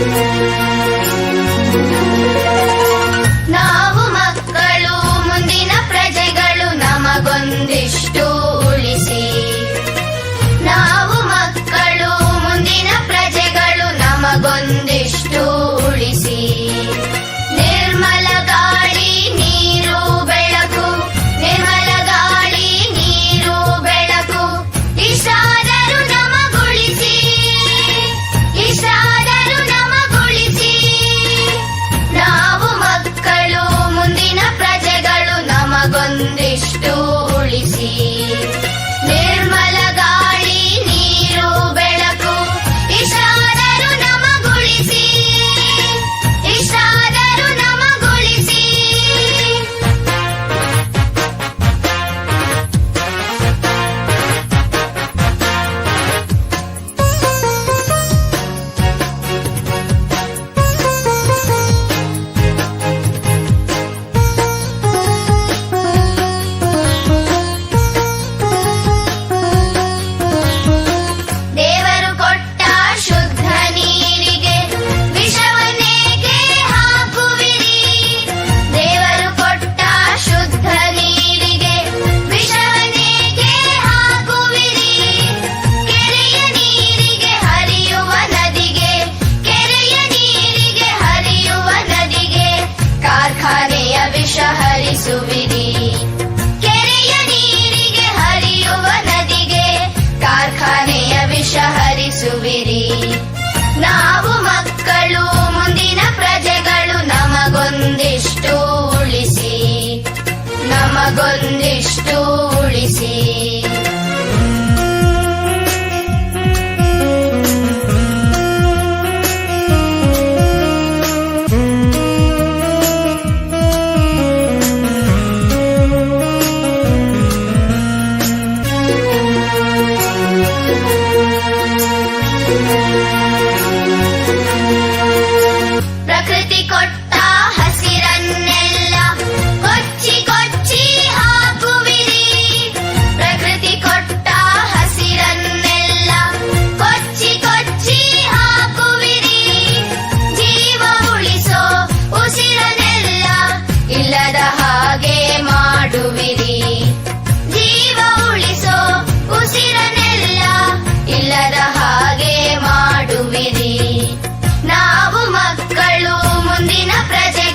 Música ಹರಿಸುವಿರಿ ಕೆರೆಯ ನೀರಿಗೆ ಹರಿಯುವ ನದಿಗೆ ಕಾರ್ಖಾನೆಯ ವಿಷ ಹರಿಸುವಿರಿ. ನಾವು ಮಕ್ಕಳು, ಮುಂದಿನ ಪ್ರಜೆಗಳು ನಮಗೊಂದಿಷ್ಟು ಉಳಿಸಿ. ನಮಗೊಂದಿಷ್ಟು ಉಳಿಸಿ. ನಾವು ಮಕ್ಕಳು ಮುಂದಿನ ಪ್ರಜೆ